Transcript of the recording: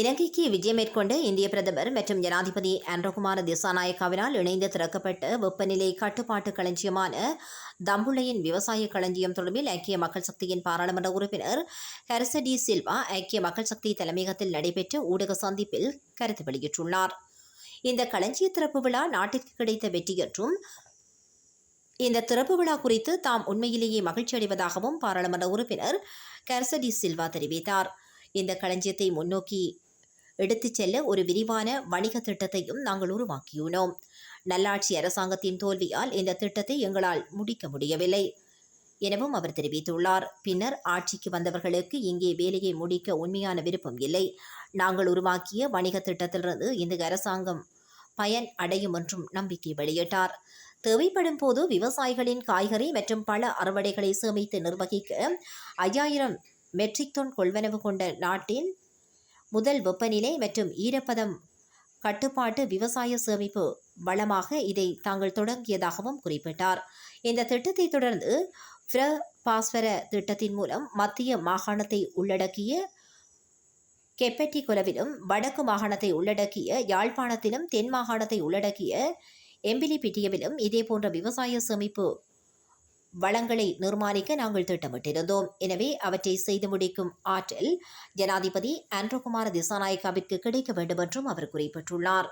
இலங்கைக்கு விஜயம் மேற்கொண்ட இந்திய பிரதமர் மற்றும் ஜனாதிபதி ஆண்ட்ரோகுமார திசாநாயக்காவினால் இணைந்து திறக்கப்பட்ட வெப்பநிலை கட்டுப்பாட்டு களஞ்சியமான தம்புளையின் விவசாய களஞ்சியம் தொடர்பில் ஐக்கிய மக்கள் சக்தியின் பாராளுமன்ற உறுப்பினர் ஹெரசடி சில்வா ஐக்கிய மக்கள் சக்தி தலைமையகத்தில் நடைபெற்ற ஊடக சந்திப்பில் கருத்து வெளியிட்டுள்ளார். இந்த களஞ்சிய திறப்பு விழா நாட்டிற்கு கிடைத்த வெற்றி என்றும் இந்த திறப்பு விழா குறித்து தாம் உண்மையிலேயே மகிழ்ச்சி அடைவதாகவும் பாராளுமன்ற உறுப்பினர் கர்சடி சில்வா தெரிவித்தார். இந்த களஞ்சியத்தை முன்னோக்கி எடுத்துச் செல்ல ஒரு விரிவான வணிக திட்டத்தையும் நாங்கள் உருவாக்கியுள்ளோம். நல்லாட்சி அரசாங்கத்தின் தோல்வியால் இந்த திட்டத்தை எங்களால் முடிக்க முடியவில்லை எனவும் அவர் தெரிவித்துள்ளார். பின்னர் ஆட்சிக்கு வந்தவர்களுக்கு இங்கே வேலையை முடிக்க உண்மையான விருப்பம் இல்லை. நாங்கள் உருவாக்கிய வணிக திட்டத்திலிருந்து இந்த அரசாங்கம் பயன் அடையும் என்றும் நம்பிக்கை வெளியிட்டார். தேவைப்படும் போது விவசாயிகளின் காய்கறி மற்றும் பல அறுவடைகளை சேமித்து நிர்வகிக்க ஐயாயிரம் மெட்ரிக் டன் கொள்வனவு கொண்ட நாட்டின் முதல் வெப்பநிலை மற்றும் ஈரப்பதம் கட்டுப்பாட்டு விவசாய சேமிப்பு வளமாக இதை தாங்கள் தொடங்கியதாகவும் குறிப்பிட்டார். இந்த திட்டத்தை தொடர்ந்து பிர பாஸ்வர திட்டத்தின் மூலம் மத்திய மாகாணத்தை உள்ளடக்கிய கெப்பட்டி குலவிலும் வடக்கு மாகாணத்தை உள்ளடக்கிய யாழ்ப்பாணத்திலும் தென் மாகாணத்தை உள்ளடக்கிய எம்பிலிபிட்டியவிலும் இதேபோன்ற விவசாய சேமிப்பு வளங்களை நிர்மாணிக்க நாங்கள் திட்டமிட்டிருந்தோம். எனவே அவற்றை செய்து முடிக்கும் ஆற்றல் ஜனாதிபதி ஆண்ட்ரோகுமார திசாநாயக்காவிற்கு கிடைக்க வேண்டும் என்றும் அவர் குறிப்பிட்டுள்ளார்.